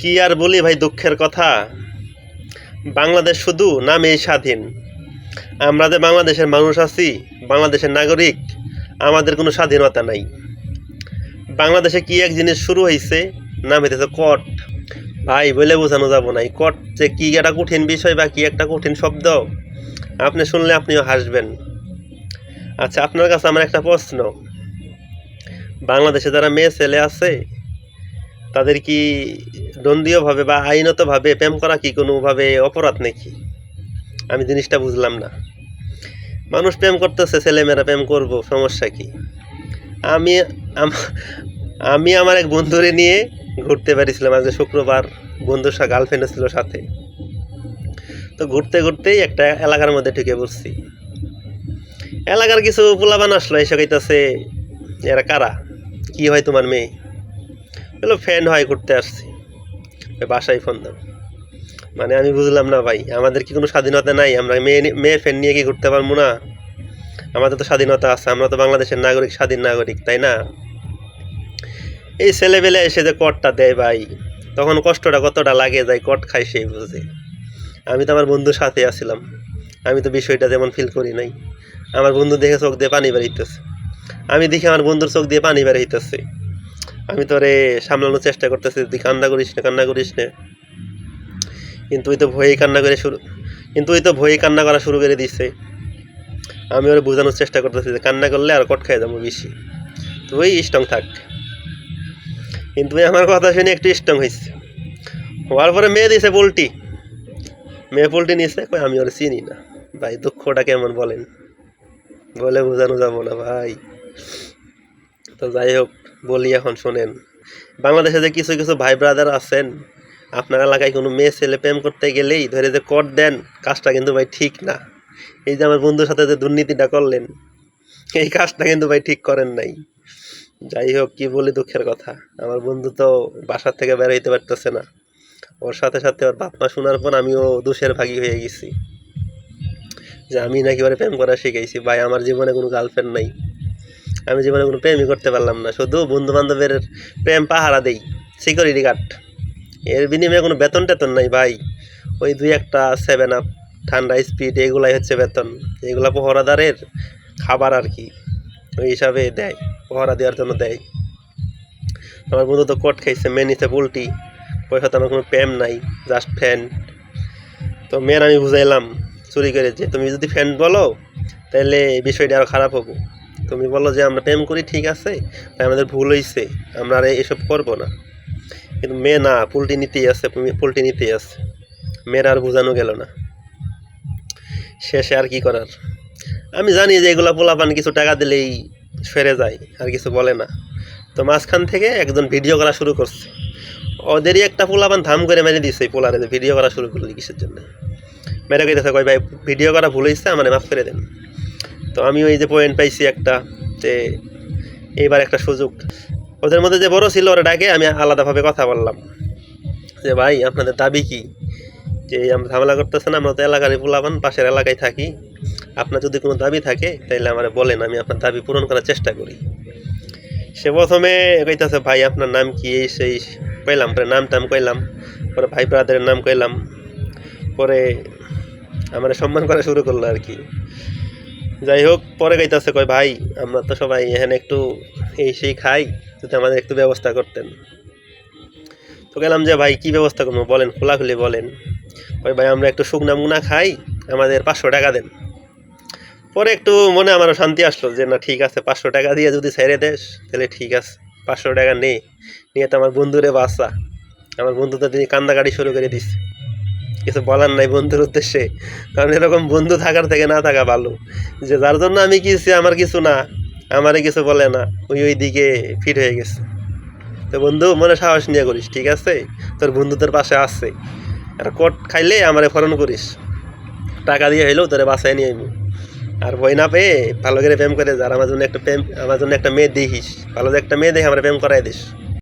কি আর বলি ভাই দুঃখের কথা? বাংলাদেশ শুধু নামেই স্বাধীন। আমরা যে বাংলাদেশের মানুষ আছি, বাংলাদেশের নাগরিক, আমাদের কোনো স্বাধীনতা নাই। বাংলাদেশে কি এক জিনিস শুরু হয়েছে নাম হইতেছে কট। ভাই বলে বোঝানো যাব না, এই কট যে কি একটা কঠিন বিষয় বা কি একটা কঠিন শব্দ? আপনি শুনলে আপনিও হাসবেন। আচ্ছা আপনার কাছে আমার একটা প্রশ্ন। বাংলাদেশে যারা মেয়ে ছেলে আছে তাদের কি দ্বন্দ্বীয়ভাবে বা আইনতভাবে প্রেম করা কি কোনোভাবে অপরাধ নাকি? আমি জিনিসটা বুঝলাম না। মানুষ প্রেম করতেছে, ছেলেমেয়েরা প্রেম করব, সমস্যা কি? আমি আমি আমার এক বন্ধুরে নিয়ে ঘুরতে পারিছিলাম আজকে শুক্রবার বন্ধুর সাথে গার্লফ্রেন্ড ছিল সাথে। তো ঘুরতে ঘুরতেই একটা এলাকার মধ্যে ঢুকে পড়ছি। এলাকার কিছু পোলাবান আসলো, এসে কইতাছে, এরা কারা? কি হয় তোমার মেয়ে? বলল ফ্যান হয় ঘুরতে আসছি। বাসায় ফোন দাও মানে আমি বুঝলাম না ভাই, আমাদের কি কোনো স্বাধীনতা নাই? আমরা মেয়ে নি- মেয়ে ফ্যান নিয়ে কি ঘুরতে পারব না? আমাদের তো স্বাধীনতা আছে, আমরা তো বাংলাদেশের নাগরিক, স্বাধীন নাগরিক, তাই না? এই ছেলেবেলে এসে যে কটটা দেয় ভাই, তখন কষ্টটা কতটা লাগে যায়, কট খাই সেই বুঝে। আমি তো আমার বন্ধুর সাথে আসছিলাম আমি তো বিষয়টা তেমন ফিল করি নাই। আমার বন্ধু দেখে চোখ দিয়ে পানি বেরোইতেছে আমি দেখি আমার বন্ধুর চোখ দিয়ে পানি বেরোইতেছে আমি তোরে সামলানোর চেষ্টা করতেছি, তুই কান্না করিস না, কান্না করিস না। কিন্তু ওই তো ভয়েই কান্না করে শুরু, কিন্তু ওই তো ভয়েই কান্না করা শুরু করে দিচ্ছে আমি ওরা বোঝানোর চেষ্টা করতেছি যে কান্না করলে আর কট খাই যাব বেশি। তো ওই স্ট্রং থাক। কিন্তু আমার কথা শুনে একটু স্ট্রং হয়েছে হওয়ার পরে মেয়ে দিছে পোলট্রি মেয়ে পোলট্রি নিয়েছে আমি ওরা চিনি না। ভাই, দুঃখটা কেমন বলেন? বলে বোঝানো যাব না ভাই। তো যাই হোক বলি এখন শোনেন, বাংলাদেশে যে কিছু কিছু ভাই ব্রাদার আছেন, আপনার এলাকায় কোনো মেয়ে ছেলে প্রেম করতে গেলেই ধরে যে কর দেন, কাজটা কিন্তু ভাই ঠিক না। এই যে আমার বন্ধুর সাথে যে দুর্নীতিটা করলেন, এই কাজটা কিন্তু ভাই ঠিক করেন নাই। যাই হোক, কি বলি দুঃখের কথা, আমার বন্ধু তো বাসার থেকে বের হইতে পারতেছে না। ওর সাথে সাথে ওর বাপ মা শোনার পর আমিও দোষের ভাগী হয়ে গেছি। যে আমি নাকি ওরে প্রেম করা শিখাইছি, ভাই আমার জীবনে কোনো গার্লফ্রেন্ড নাই। আমি জীবনে কোনো প্রেমই করতে পারলাম না। শুধু বন্ধু বান্ধবের প্রেম পাহারা দেই সিকিউরিটি গার্ড এর বিনিময়ে কোনো বেতন টেতন নাই ভাই। ওই দুই একটা সেভেন আপ ঠান্ডা স্পিড এগুলাই হচ্ছে বেতন। এগুলা পহরাদারের খাবার আর কি, ওই হিসাবে দেয়, পহরা দেওয়ার জন্য দেয়। আমার বন্ধু তো কট খাইছে, মেয়ে নিচে পোলট্রি পয়সা তো আমার কোনো প্রেম নাই জাস্ট ফ্যান তো মেয়ের আমি বুঝাইলাম, চুরি করে যে, তুমি যদি ফ্যান বলো, তাহলে বিষয়টা আরও খারাপ হব। তুমি বলো যে আমরা প্রেম করি, ঠিক আছে? তাই আমাদের ভুল হয়েছে আমরা আর এসব করব না। কিন্তু মেয়ে না পোলট্রি নিতেই আছে পোলট্রি নিতেই আছে। মেয়ের আর বোঝানো গেল না। শেষে আর কি করার? আমি জানি যে এগুলা পোলাপান কিছু টাকা দিলেই সেরে যায়, আর কিছু বলে না। তো মাঝখান থেকে একজন ভিডিও করা শুরু করছে। ওদেরই একটা পোলাপান ধাম করে মেরে দিয়েছে পোলারে ভিডিও করা শুরু করলি কিসের জন্য? মেরে কইতেছে, কই ভাই, ভিডিও করা ভুল হয়েছে আমার মাফ করে দেন। তো আমি ওই যে পয়েন্ট পাইছি একটা, যে এইবার একটা সুযোগ। ওদের মধ্যে যে বড় ছিল, ওরা ডাকে, আমি আলাদাভাবে কথা বললাম। যে ভাই, আপনাদের দাবি কি? যে আমরা ঝামেলা করতেছেন আমরা তো এলাকারই পোলাবান পাশের এলাকায় থাকি। আপনার যদি কোনো দাবি থাকে তাহলে আমার বলেন, আমি আপনার দাবি পূরণ করার চেষ্টা করি। সে প্রথমে কইতাছে, ভাই, আপনার নাম কি? এই সেই কইলাম, পরে নাম টাম কইলাম, পরে ভাই ব্রাদারের নাম কইলাম। পরে আমার সম্মান করা শুরু করল আর কি। যাই হোক পরে গাইতেছে কয়, ভাই, আমরা তো সবাই এখানে একটু এই সেই খাই, যদি আমাদের একটু ব্যবস্থা করতেন। তো গেলাম যে, ভাই, কি ব্যবস্থা করব? বলেন, খোলাখুলি বলেন। ওই ভাই, আমরা একটু শুকনা মুনা খাই, আমাদের পাঁচশো টাকা দেন। পরে একটু মনে আমারও শান্তি আসলো যে, না, ঠিক আছে, পাঁচশো টাকা দিয়ে যদি ছেড়ে দেস, তাহলে ঠিক আছে, পাঁচশো টাকা নে। নিয়ে তো আমার বন্ধুরে বাসা আমার বন্ধু তো তিনি কান্দাকাটি শুরু করে দিচ্ছে কিছু বলার নাই বন্ধুর উদ্দেশ্যে। কারণ এরকম বন্ধু থাকার থেকে না থাকা ভালো। যে যার জন্য আমি কিছু আমার কিছু না। আমারে কিছু বলে না। ওই ওই দিকে ফিট হয়ে গেছে। তো বন্ধু, মনে সাহস নিয়ে করিস, ঠিক আছে? তোর বন্ধু তোর পাশে আসছে আর কোট খাইলে আমারে ফরন করিস। টাকা দিয়ে হইলেও তোরে বাসায় নিয়ে আইবো। আর ভয় না পেয়ে ভালো করে প্রেম করে যার আমার জন্য একটা প্রেম আমার জন্য একটা মেয়ে দেখিস। ভালো একটা মেয়ে দেখে আমার প্রেম করাই দিস।